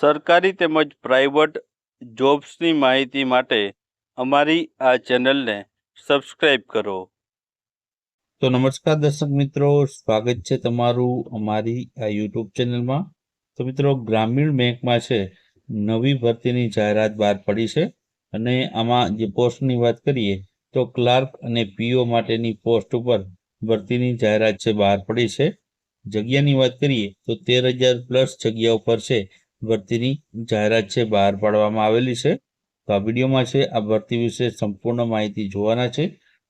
સરકારી તેમજ પ્રાઇવેટ જોબ્સની માહિતી માટે અમારી આ ચેનલને સબસ્ક્રાઇબ કરો. તો નમસ્કાર દર્શક મિત્રો, સ્વાગત છે તમારું અમારી આ યુટ્યુબ ચેનલમાં. તો મિત્રો, ગ્રામીણ બેંકમાં છે, નવી ભરતીની જાહેરાત બહાર પડી છે અને આમાં જે પોસ્ટની વાત કરીએ તો ક્લાર્ક અને પીઓ માટેની પોસ્ટ ઉપર ભરતીની જાહેરાત છે, બહાર પડી છે. જગ્યાની વાત કરીએ તો તેર હજાર પ્લસ જગ્યા ઉપર છે. ભરતીની જાહેરાત છે, બહાર પાડવામાં આવેલી છે. તો આ વિડીયોમાં છે, આ ભરતી વિશે સંપૂર્ણ માહિતી જોવાના છે.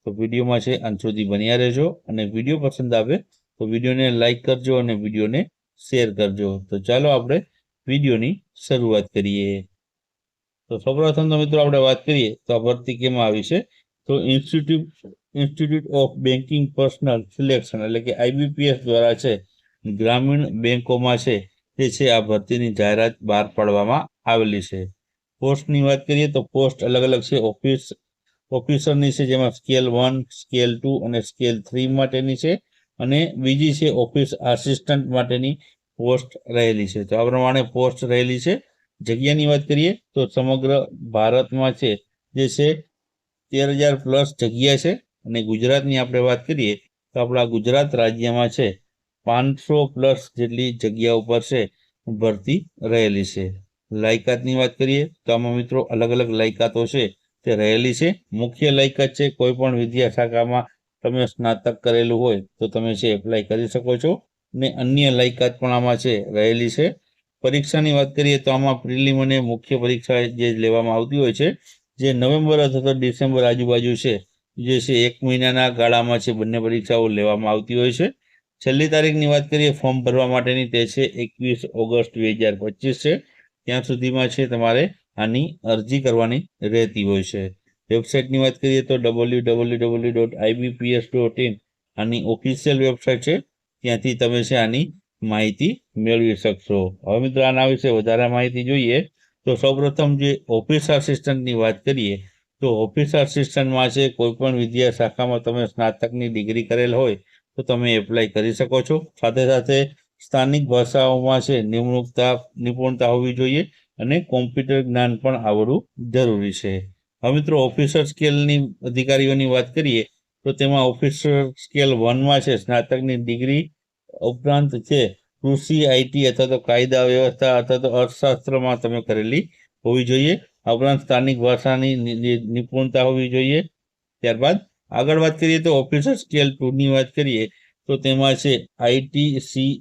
તો વિડીયોમાં છે, અંત સુધી બન્યા રહેજો. અને વીડિયો પસંદ આવે તો વિડીયોને લાઇક કરજો અને વિડીયોને શેર કરજો. તો ચાલો આપણે વિડીયોની શરૂઆત કરીએ. તો સૌપ્રથમ તો મિત્રો આપણે વાત કરીએ તો આ ભરતી કેમાં આવી છે? તો institute institute of banking personnel selection એટલે કે આઈબીપીએસ દ્વારા છે, ગ્રામીણ બેન્કોમાં છે. તે છે, આ ભરતીની જાહેરાત બહાર પાડવામાં આવેલી છે. પોસ્ટની વાત કરીએ તો પોસ્ટ અલગ અલગ છે. ઓફિસ, ઓફિસરની છે, જેમાં સ્કેલ વન, સ્કેલ ટુ અને સ્કેલ થ્રી માટેની છે અને બીજી છે, ઓફિસ આસિસ્ટન્ટ માટેની પોસ્ટ રહેલી છે. તો આ પ્રમાણે પોસ્ટ રહેલી છે. જગ્યાની વાત કરીએ તો સમગ્ર ભારતમાં છે, જે છે, તેર હજાર પ્લસ જગ્યા છે અને ગુજરાતની આપણે વાત કરીએ તો આપણા ગુજરાત રાજ્યમાં છે પાંચસો પ્લસ જેટલી જગ્યા ઉપર છે, ભરતી રહેલી છે. લાયકાતની વાત કરીએ, તો આમાં મિત્રો અલગ અલગ લાયકાતો છે, તે રહેલી છે. મુખ્ય લાયકાત છે, કોઈ પણ વિદ્યા શાખામાં તમે સ્નાતક કરેલું હોય, તો તમે છે, એપ્લાય કરી શકો છો. ને અન્ય લાયકાત પણ આમાં છે, રહેલી છે. પરીક્ષાની વાત કરીએ, તો આમાં પ્રિલિમ અને મુખ્ય પરીક્ષા જે લેવામાં આવતી હોય છે, જે નવેમ્બર અથવા તો ડિસેમ્બર આજુબાજુ છે, જે છે, એક મહિનાના ગાળામાં છે, બંને પરીક્ષાઓ લેવામાં આવતી હોય છે. છેલ્લી તારીખની વાત કરીએ, ફોર્મ ભરવા માટેની તે છે, એકવીસ ઓગસ્ટ બે હજાર પચીસ છે. ત્યાં સુધીમાં છે તમારે આની અરજી કરવાની રહેતી હોય છે. વેબસાઇટની વાત કરીએ તો W W W dot IBPS dot in આની ઓફિશિયલ વેબસાઇટ છે. ત્યાંથી તમે છે આની માહિતી મેળવી શકશો. હવે મિત્રો આના વિશે વધારે માહિતી જોઈએ તો સૌપ્રથમ જે ઓફિસ આસિસ્ટન્ટની વાત કરીએ તો ઓફિસ આસિસ્ટન્ટમાં છે કોઈપણ વિદ્યા શાખામાં તમે સ્નાતકની ડિગ્રી કરેલ હોય તો તમે એપ્લાય કરી શકો છો. સાથે સાથે સ્થાનિક ભાષાઓમાં છે, નિમણૂકતા, નિપુણતા હોવી જોઈએ અને કોમ્પ્યુટર જ્ઞાન પણ આવડવું જરૂરી છે. હવે મિત્રો ઓફિસર સ્કેલની અધિકારીઓની વાત કરીએ, તો તેમાં ઓફિસર સ્કેલ વનમાં છે, સ્નાતકની ડિગ્રી ઉપરાંત છે, કૃષિ આઈટી અથવા તો કાયદા વ્યવસ્થા અથવા તો અર્થશાસ્ત્રમાં તમે કરેલી હોવી જોઈએ. આ ઉપરાંત સ્થાનિક ભાષાની નિપુણતા હોવી જોઈએ. ત્યારબાદ આગળ વાત કરીએ તો ઓફિસર સ્કેલ ટુની વાત કરીએ તો તેમાં છે IT C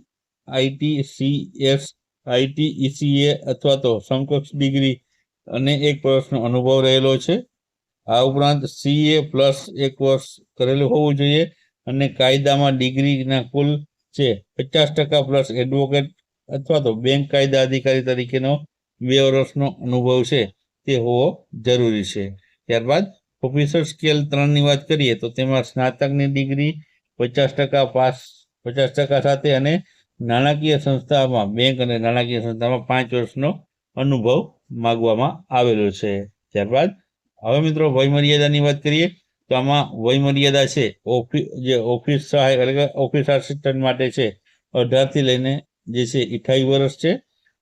IT C S IT ECA અથવા તો સમકક્ષ ડિગ્રી અને એક વર્ષનો અનુભવ રહેલો છે. આ ઉપરાંત સીએ પ્લસ એક વર્ષ કરેલું હોવું જોઈએ અને કાયદામાં ડિગ્રીના કુલ છે પચાસ ટકા પ્લસ એડવોકેટ અથવા તો બેંક કાયદા અધિકારી તરીકેનો બે વર્ષનો અનુભવ છે. તે હોવો જરૂરી છે. ત્યારબાદ ઓફિસર સ્કેલ ત્રણની વાત કરીએ તો તેમાં સ્નાતકની ડિગ્રી, પચાસ ટકા પાસ, પચાસ ટકા સાથે અને નાણાકીય સંસ્થામાં, બેંક અને નાણાકીય સંસ્થામાં પાંચ વર્ષનો અનુભવ માગવામાં આવેલો છે. ત્યારબાદ, હવે મિત્રો વયમર્યાદાની વાત કરીએ તો આમાં વયમર્યાદા છે ઓફિસ જે ઓફિસ સહાયક એટલે કે ઓફિસ આસિસ્ટન્ટ માટે છે, અઢારથી લઈને જે છે અઠાવીસ વર્ષ છે,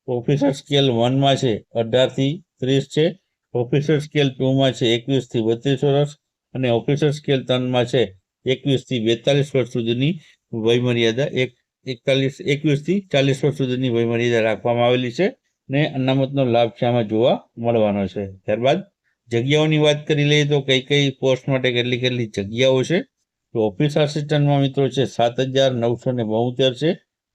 ઓફિસર સ્કેલ વનમાં છે, અઢારથી ત્રીસ છે ઓફિસર સ્કેલ ટુમાં છે એકવીસથી બત્રીસ વર્ષ અને ઓફિસર સ્કેલ ત્રણમાં છે એકવીસથી બેતાલીસ વર્ષ સુધીની વયમર્યાદા એક, એકતાલીસ એકવીસથી ચાલીસ વર્ષ સુધીની વયમર્યાદા રાખવામાં આવેલી છે ને અનામતનો લાભ છે આમાં જોવા મળવાનો છે. ત્યારબાદ જગ્યાઓની વાત કરી લઈએ તો કઈ કઈ પોસ્ટ માટે કેટલી કેટલી જગ્યાઓ છે? તો ઓફિસ આસિસ્ટન્ટમાં મિત્રો છે સાત હજાર નવસો ને બોતેર છે.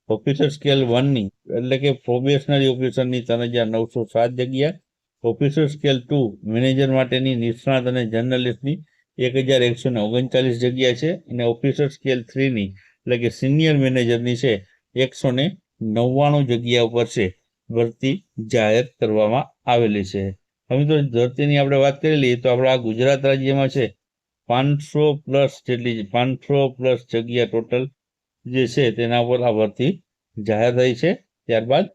ઓફિસર સ્કેલ વનની એટલે કે પ્રોબેશનરી ઓફિસરની ત્રણ હજાર નવસો સાત જગ્યા ઓફિસર સ્કેલ ટુ મેનેજર માટેની નિષ્ણાત અને જર્નલિસ્ટની એક હજાર એકસો ને ઓગણચાલીસ જગ્યા છે અને ઓફિસર સ્કેલ થ્રીની એટલે કે સિનિયર મેનેજરની છે એકસો ને નવ્વાણું જગ્યા ઉપર છે, ભરતી જાહેર કરવામાં આવેલી છે. હવે તો ભરતીની આપણે વાત કરી લઈએ તો આપણા ગુજરાત રાજ્યમાં છે. પાંચસો પ્લસ જેટલી, પાંચસો પ્લસ જગ્યા ટોટલ જે છે, તેના ઉપર આ ભરતી જાહેર થઈ છે. ત્યારબાદ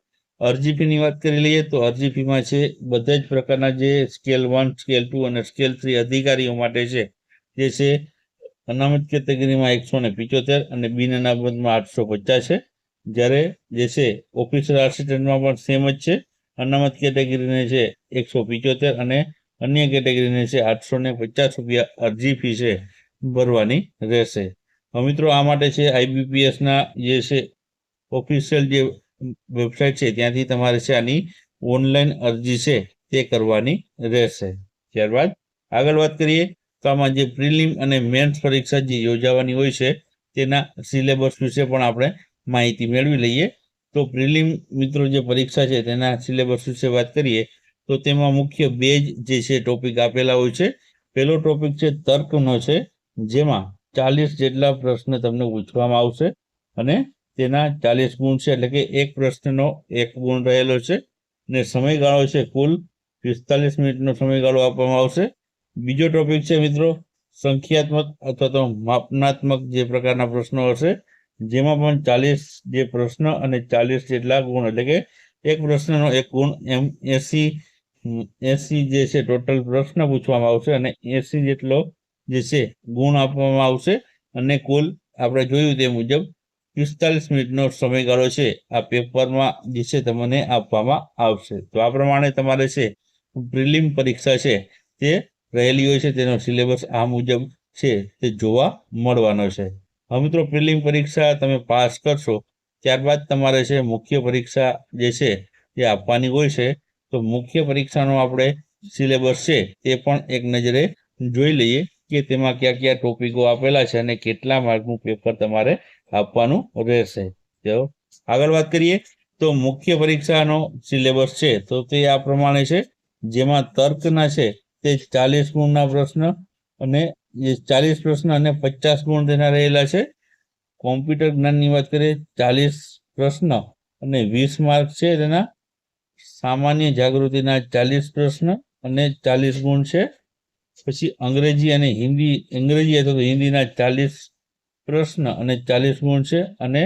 અરજી ફીની વાત કરી લઈએ તો અરજી ફીમાં છે, બધા જ પ્રકારના જે સ્કેલ વન, સ્કેલ ટુ અને સ્કેલ થ્રી અધિકારીઓ માટે છે, જે છે અનામત કેટેગરીમાં એકસો ને પિચોતેર અને બિન અનામતમાં આઠસો પચાસ છે. જ્યારે જે છે ઓફિસર આસિસ્ટન્ટમાં પણ સેમ જ છે. અનામત કેટેગરીને છે એકસો પિચોતેર અને અન્ય કેટેગરીને છે આઠસો ને પચાસ રૂપિયા અરજી ફી છે ભરવાની રહેશે. મિત્રો આ માટે છે આઈબીપીએસના જે છે ઓફિશિયલ જે વેબસાઇટ છે, ત્યાંથી તમારે છે આની ઓનલાઈન અરજી છે, તે કરવાની રહેશે. ત્યારબાદ આગળ વાત કરીએ તો આમાં જે પ્રિલિમ અને મેન્સ પરીક્ષા જે યોજાવાની હોય છે, તેના સિલેબસ વિશે પણ આપણે માહિતી મેળવી લઈએ. તો પ્રિલિમ મિત્રો જે પરીક્ષા છે, તેના સિલેબસ વિશે વાત કરીએ તો તેમાં મુખ્ય બે જ છે ટોપિક આપેલા હોય છે. પહેલો ટોપિક છે, તર્કનો છે, જેમાં ચાલીસ જેટલા પ્રશ્ન તમને પૂછવામાં આવશે અને તેના ચાલીસ ગુણ છે, એટલે કે એક પ્રશ્નનો એક ગુણ રહેલો છે. ને સમયગાળો છે કુલ પિસ્તાલીસ મિનિટનો સમયગાળો આપવામાં આવશે. બીજો ટોપિક છે મિત્રો, સંખ્યાત્મક અથવા તો માપનાત્મક જે પ્રકારના પ્રશ્નો હશે, જેમાં પણ ચાલીસ જે પ્રશ્ન અને ચાલીસ જેટલા ગુણ, એટલે કે એક પ્રશ્નનો એક ગુણ એમ એસી એસી જે છે ટોટલ પ્રશ્ન પૂછવામાં આવશે અને એસી જેટલો જે છે ગુણ આપવામાં આવશે. અને કુલ આપણે જોયું તે મુજબ પિસ્તાલીસ મિનિટનો સમયગાળો છે. આ પેપરમાં જે છે તમને આપવામાં આવશે. તો આ પ્રમાણે તમારે છે, પ્રિલિમ પરીક્ષા છે, તે રહેલી હોય છે. તેનો સિલેબસ આ મુજબ છે, તે જોવા મળવાનો છે. હવે મિત્રો, પ્રિલિમ પરીક્ષા તમે પાસ કરશો, ત્યારબાદ તમારે છે, મુખ્ય પરીક્ષા જે છે, તે આપવાની હોય છે. તો મુખ્ય પરીક્ષાનો આપણે સિલેબસ છે, તે પણ એક નજરે જોઈ લઈએ. કે તેમાં કયા કયા ટોપિકો આપેલા છે અને કેટલા માર્કનું પેપર તમારે આપવાનું રહેશે. તો આગળ વાત કરીએ, તો મુખ્ય પરીક્ષાનો સિલેબસ છે, તો તે આ પ્રમાણે છે. જેમાં તર્કના છે, તે ચાલીસ ગુણના પ્રશ્ન અને ચાલીસ પ્રશ્ન અને પચાસ ગુણ તેના રહેલા છે. કોમ્પ્યુટર જ્ઞાનની વાત કરીએ, ચાલીસ પ્રશ્ન અને વીસ માર્ક છે તેના. સામાન્ય જાગૃતિના ચાલીસ પ્રશ્ન અને ચાલીસ ગુણ છે. પછી અંગ્રેજી અને હિન્દી, અંગ્રેજી અથવા તો હિન્દીના ચાલીસ પ્રશ્ન અને ચાલીસ ગુણ છે અને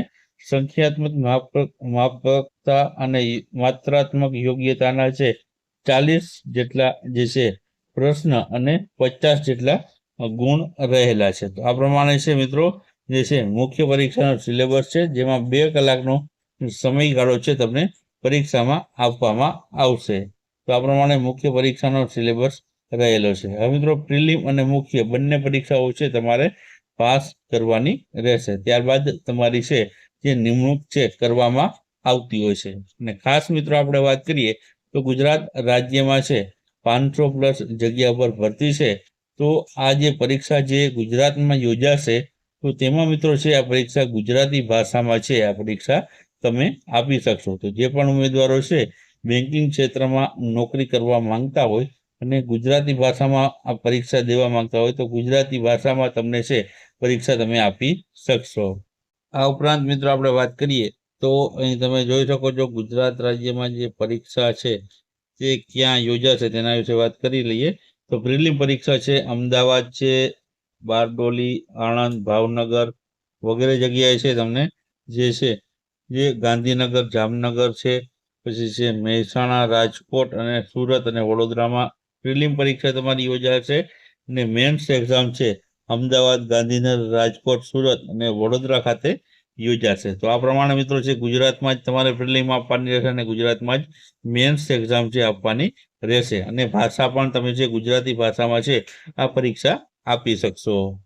સંખ્યાત્મક માપક, માપકતા અને માત્રાત્મક યોગ્યતાના છે ચાલીસ જેટલા જે છે પ્રશ્ન અને પચાસ જેટલા ગુણ રહેલા છે. તો આ પ્રમાણે છે મિત્રો, જે છે મુખ્ય પરીક્ષાનો સિલેબસ છે, જેમાં બે કલાકનો સમયગાળો છે તમને પરીક્ષામાં આપવામાં આવશે. તો આ પ્રમાણે મુખ્ય પરીક્ષાનો સિલેબસ રહેલો છે. હવે મિત્રો, પ્રિલિમ અને મુખ્ય બંને પરીક્ષાઓ છે તમારે પાસ કરવાની રહેશે. ત્યારબાદ તમારી છે જે નિમણૂક છે કરવામાં આવતી હોય છે. અને ખાસ મિત્રો, આપણે વાત કરીએ તો ગુજરાત રાજ્યમાં છે પાંચસો પ્લસ જગ્યા પર ભરતી છે. તો આ જે પરીક્ષા જે ગુજરાતમાં યોજાશે, તો તેમાં મિત્રો છે, આ પરીક્ષા ગુજરાતી ભાષામાં છે. આ પરીક્ષા તમે આપી શકશો. તો જે પણ ઉમેદવારો છે બેન્કિંગ ક્ષેત્રમાં નોકરી કરવા માંગતા હોય અને ગુજરાતી ભાષામાં આ પરીક્ષા દેવા માંગતા હોય તો ગુજરાતી ભાષામાં તમને છે, પરીક્ષા તમે આપી શકશો. આ ઉપરાંત મિત્રો આપણે વાત કરીએ તો અહીં તમે જોઈ શકો છો ગુજરાત રાજ્યમાં જે પરીક્ષા છે, તે ક્યાં યોજાશે તેના વિશે વાત કરી લઈએ. તો પ્રિલિમ પરીક્ષા છે, અમદાવાદ છે, બારડોલી, આણંદ, ભાવનગર વગેરે જગ્યાએ છે તમને જે છે, જે ગાંધીનગર, જામનગર છે, પછી છે મહેસાણા, રાજકોટ અને સુરત અને વડોદરામાં પ્રિલિમ પરીક્ષા તમારી યોજાશે અને મેન્સ એક્ઝામ છે, અમદાવાદ, ગાંધીનગર, રાજકોટ, સુરત અને વડોદરા ખાતે યોજાશે. તો આ પ્રમાણે મિત્રો છે, ગુજરાતમાં જ તમારે પ્રિલિમ આપવાની રહેશે અને ગુજરાતમાં જ મેન્સ એક્ઝામ છે આપવાની રહેશે. અને ભાષા પણ તમે જે ગુજરાતી ભાષામાં છે, આ પરીક્ષા આપી શકશો.